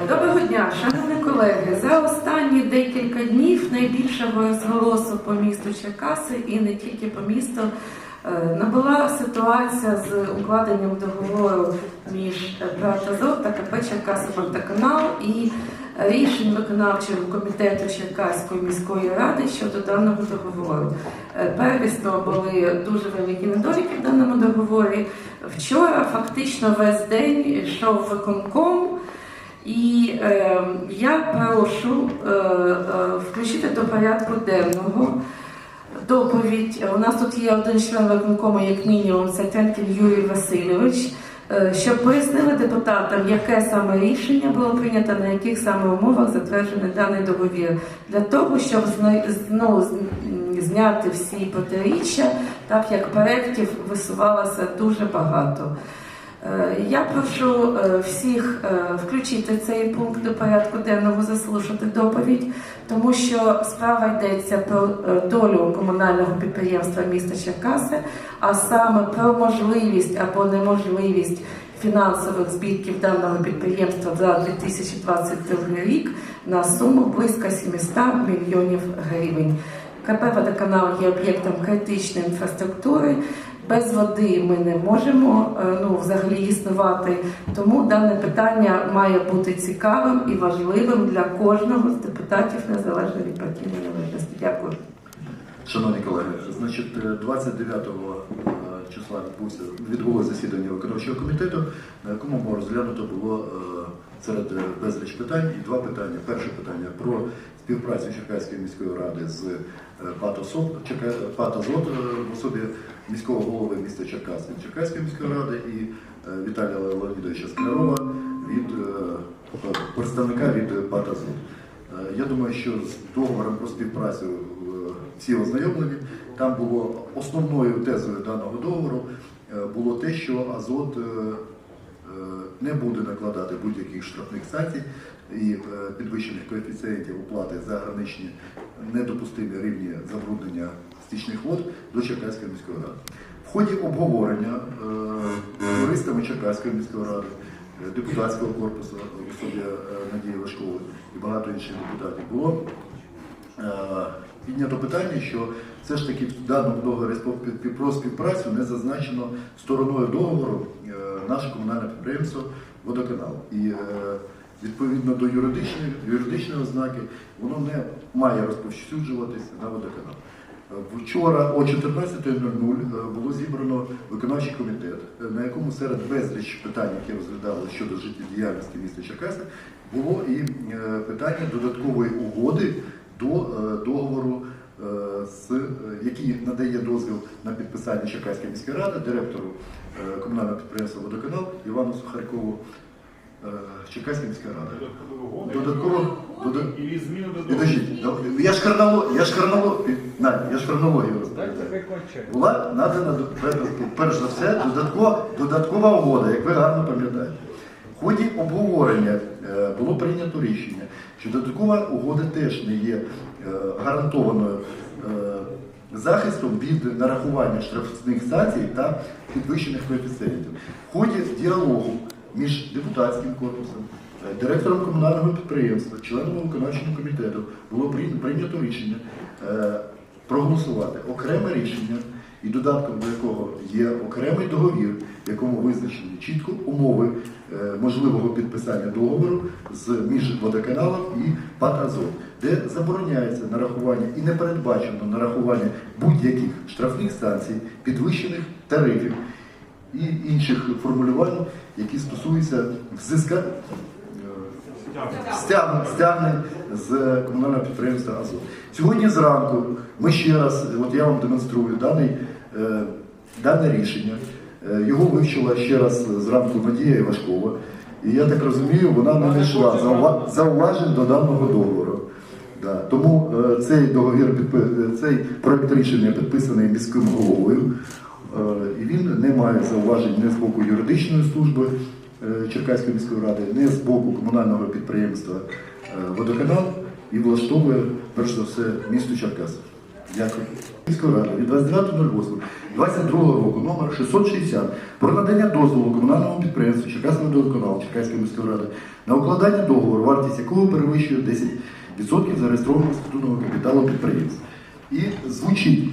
Доброго дня, шановні колеги. За останні декілька днів найбільшого розголосу по місту Черкаси і не тільки по місту е, набула ситуація з укладенням договору між Братазов та КП Черкаси Водоканал і рішень виконавчого комітету Черкаської міської ради щодо даного договору. Е, Первісно були дуже великі недоліки в даному договорі. Вчора фактично весь день йшов виконком. І е, я прошу е, е, включити до порядку денного доповідь. У нас тут є один член виконкому, як мінімум, це Тенкін Юрій Васильович, е, щоб пояснили депутатам, яке саме рішення було прийнято, на яких саме умовах затверджений даний договір, для того, щоб знову зняти всі протиріччя, так як проєктів висувалося дуже багато. Е, Я прошу е, всіх е, включити цей пункт до порядку денного, заслухати доповідь, тому що справа йдеться про долю комунального підприємства міста Черкаси, а саме про можливість або неможливість фінансових збитків даного підприємства за 2022 рік на суму близько 700 мільйонів гривень. КП «Водоканал» є об'єктом критичної інфраструктури. Без води ми не можемо е, ну, взагалі існувати. Тому дане питання має бути цікавим і важливим для кожного з депутатів незалежно від партійної належності. Дякую. Шановні колеги, значить, е, 29 е, числа відбувся відбулося засідання виконавчого комітету, на якому розглянуто було е, серед е, безліч питань і два питання. Перше питання про співпрацю Черкаської міської ради з е, ПАТ «Азот» е, в особі міського голови міста Черкас Черкаської міської ради і е, Віталія Леонідовича Склярова від е, представника від ПАТ «Азот». Е, Я думаю, що з договором про співпрацю всі ознайомлені. Там було основною тезою даного договору було те, що Азот не буде накладати будь-яких штрафних санкцій і підвищених коефіцієнтів оплати за граничні недопустимі рівні забруднення стічних вод до Черкаської міської ради. В ході обговорення е, юристами Черкаської міської ради е, депутатського корпусу особі е, Надії Лешкової і багато інших депутатів було піднято питання, що все ж таки в даному договорі про співпрацю не зазначено стороною договору наше комунальне підприємство Водоканал. І відповідно до юридичної, юридичної ознаки воно не має розповсюджуватися на водоканал. Вчора о 14.00 е, було зібрано виконавчий комітет, е, на якому серед безліч питань, які розглядали щодо життєдіяльності міста Черкаси, було і е, питання додаткової угоди до договору, який надає дозвіл на підписання Черкаської міської ради директору комунального підприємства Водоканал Івану Сухарькову Черкаської міської ради. Додатково додатково Или зміну до Підождіть, да, я ж хронологію, я ж хронологію, я ж хронологію розповідаю. Була надана до- перш за все додаткова, додаткова угода, як ви гарно пам'ятаєте. В ході обговорення е, було прийнято рішення, що додаткова угода теж не є е, гарантованою е, захистом від нарахування штрафних санкцій та підвищених коефіцієнтів. В ході діалогу між депутатським корпусом, е, директором комунального підприємства, членами виконавчого комітету було прийнято рішення е, проголосувати окреме рішення, і додатком до якого є окремий договір, в якому визначені чітко умови е, можливого підписання договору з між водоканалом і ПАТ де забороняється нарахування і не передбачено нарахування будь-яких штрафних санкцій, підвищених тарифів і інших формулювань, які стосуються взиска стягнень, стягнень з комунального підприємства Азот. Сьогодні зранку ми ще раз, от я вам демонструю даний, е, дане рішення. Е, Його вивчила ще раз зранку Надія Івашкова. І я так розумію, вона не знайшла зауважень до даного договору. Да. Тому е, цей договір е, цей проект рішення підписаний міським головою. Е, і він не має зауважень не з боку юридичної служби е, Черкаської міської ради, не з боку комунального підприємства е, Водоканал і влаштовує перш за все місто Черкас. Дякую. Міської ради від 29.08.22 року номер 660 про надання дозволу комунальному підприємству Черкаського водоканалу Черкаської міської ради на укладання договору, вартість якого перевищує 10% зареєстрованого статутного капіталу підприємства. І звучить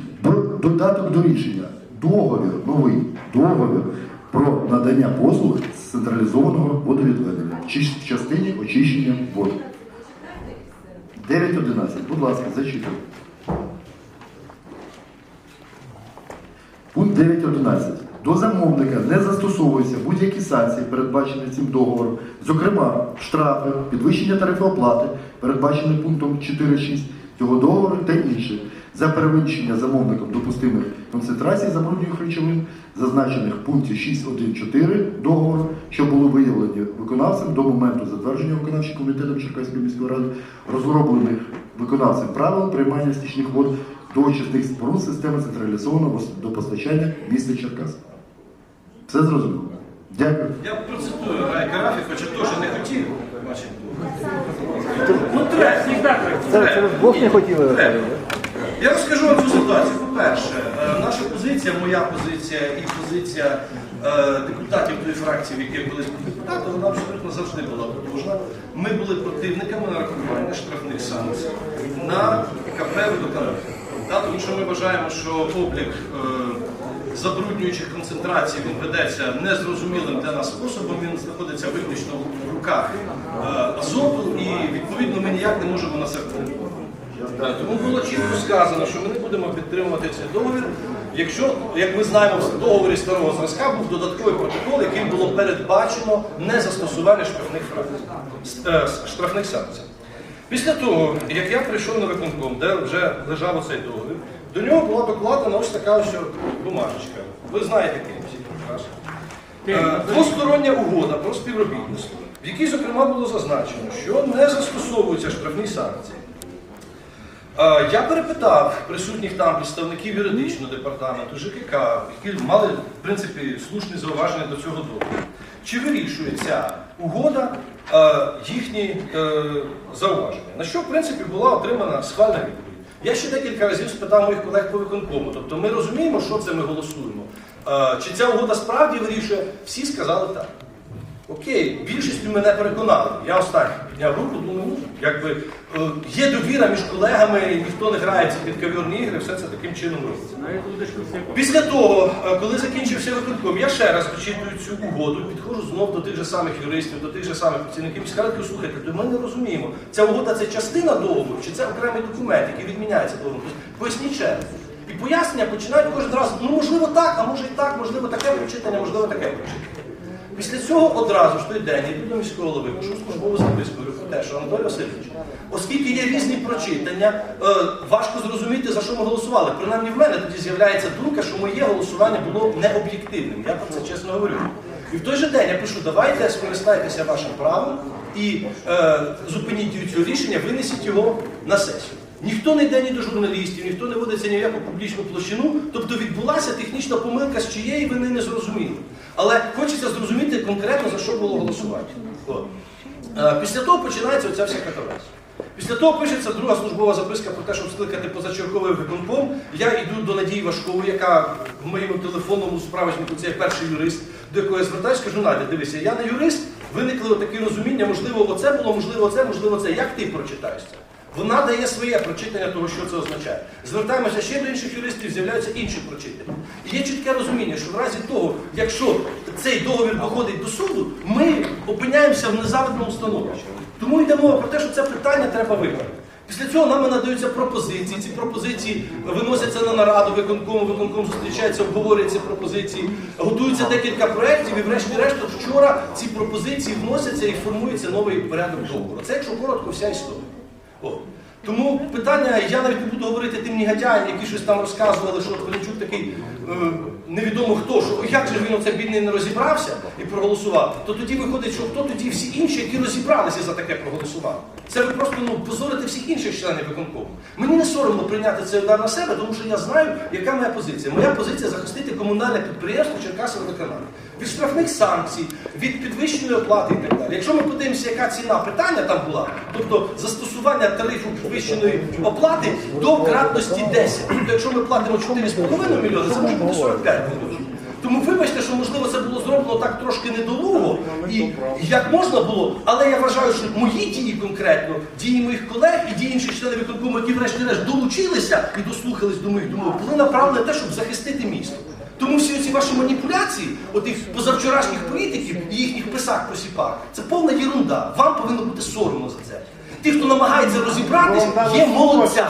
додаток до рішення договір, новий договір про надання послуг з централізованого водовідведення в частині очищення вод. 9.11. Будь ласка, зачитуйте. Пункт 9.11. До замовника не застосовуються будь-які санкції, передбачені цим договором, зокрема штрафи, підвищення тарифу оплати, передбачені пунктом 4.6 цього договору та інше, за перевищення замовником допустимих концентрацій забруднюючих речовин, зазначених в пункті 6.1.4 договору, що були виявлені виконавцем до моменту затвердження виконавчим комітетом Черкаської міської ради, розроблених виконавцем правил приймання стічних вод до очисних споруд системи централізованого водопостачання міста Черкас. Все зрозуміло? Дякую. Я процитую Райка Рафі, хоча теж не хотів. бачите. Ну, треба. Це, це ви вдвох не хотіли Треба. Я розкажу вам цю ситуацію. По-перше, е, наша позиція, моя позиція і позиція е, депутатів тої фракції, в яких були депутати, вона абсолютно завжди була потужна. Ми були противниками нарахування штрафних санкцій на КП. Да, тому що ми вважаємо, що облік е, забруднюючих концентрацій він ведеться незрозумілим для нас способом, він знаходиться виключно в руках азоту, і відповідно ми ніяк не можемо на це впливати. Тому було чітко сказано, що ми не будемо підтримувати цей договір. Якщо, як ми знаємо, в договорі старого зразка був додатковий протокол, яким було передбачено незастосування штрафних, е, штрафних санкцій. Після того, як я прийшов на виконком, де вже лежав оцей договір, до нього була докладена ось така ось бумажечка. Ви знаєте, прекрасно. Е, Двостороння угода про співробітництво, в якій, зокрема, було зазначено, що не застосовуються штрафні санкції. Е, Я перепитав присутніх там представників юридичного департаменту ЖКК, які мали в принципі слушні зауваження до цього договору. Чи вирішує ця угода е, їхні е, зауваження? На що в принципі була отримана схвальна відповідь? Я ще декілька разів спитав моїх колег по виконкому. Тобто ми розуміємо, що це ми голосуємо. Чи ця угода справді вирішує? Всі сказали так. Окей, більшістю мене переконали. Я останній підняв руку, думаю, ну, якби е, є довіра між колегами, ніхто не грається під кав'ярні ігри, все це таким чином робиться. Після того, е, коли закінчився виконком, я ще раз дочитую цю угоду, підходжу знов до тих же самих юристів, до тих же самих працівників міськради, кажу, слухайте, то ми не розуміємо, ця угода це частина договору, чи це окремий документ, який відміняється договором. Тобто, Поясніть ще раз. І пояснення починають кожен раз, ну можливо так, а може і так, можливо таке прочитання, можливо таке прочитання. Після цього одразу ж той день я до міського голови, пишу службову записку, говорю про те, що Анатолій Васильович, оскільки є різні прочитання, е, важко зрозуміти, за що ми голосували. Принаймні в мене тоді з'являється думка, що моє голосування було необ'єктивним. Я про це чесно говорю. І в той же день я пишу, давайте скористайтеся вашим правом і е, зупиніть цього рішення, винесіть його на сесію. Ніхто не йде ні до журналістів, ніхто не водиться ні в яку публічну площину. Тобто відбулася технічна помилка, з чиєї вини не зрозуміли. Але хочеться зрозуміти конкретно, за що було голосування. Е, Після того починається оця вся катавасія. Після того пишеться друга службова записка про те, щоб скликати позачерговий виконком. Я йду до Надії Важкової, яка в моєму телефонному справочнику це є перший юрист, до якої я звертаюсь, кажу, Надя, дивися, я не юрист, виникли такі розуміння, можливо, оце було, можливо, це, можливо, це. Як ти прочитаєш це? Вона дає своє прочитання того, що це означає. Звертаємося ще до інших юристів, з'являються інші прочитання. І є чітке розуміння, що в разі того, якщо цей договір доходить до суду, ми опиняємося в незавидному становищі. Тому йде мова про те, що це питання треба виправити. Після цього нам надаються пропозиції. Ці пропозиції виносяться на нараду виконкому, виконком зустрічається, обговорює ці пропозиції, готується декілька проєктів, і врешті-решт вчора ці пропозиції вносяться і формується новий порядок договору. Це, якщо коротко, вся історія. Тому питання, я навіть не буду говорити тим негодяям, які щось там розказували, що Хмельничук такий е, невідомо хто, що «Ой, як же він оце бідний не розібрався і проголосував, то тоді виходить, що хто тоді всі інші, які розібралися за таке проголосували. Це ви просто ну, позорите всіх інших членів виконкому. Мені не соромно прийняти цей удар на себе, тому що я знаю, яка моя позиція. Моя позиція захистити комунальне підприємство Черкасове водоканал. Від штрафних санкцій, від підвищеної оплати і так далі. Якщо ми подивимося, яка ціна питання там була, тобто застосування тарифу підвищеної оплати до кратності 10. Тобто, якщо ми платимо 4,5 мільйони, це може бути 45 мільйонів. Тому вибачте, що можливо це було зроблено так трошки недолуго і як можна було, але я вважаю, що мої дії конкретно, дії моїх колег і дії інших членів виконкому, які врешті-решт долучилися і дослухались до моїх думок, були направлені на те, щоб захистити місто. Тому всі ці ваші маніпуляції, отих позавчорашніх політиків і їхніх писак посіпак, це повна єрунда. Вам повинно бути соромно за це. Ті, хто намагається розібратись, є молодцями.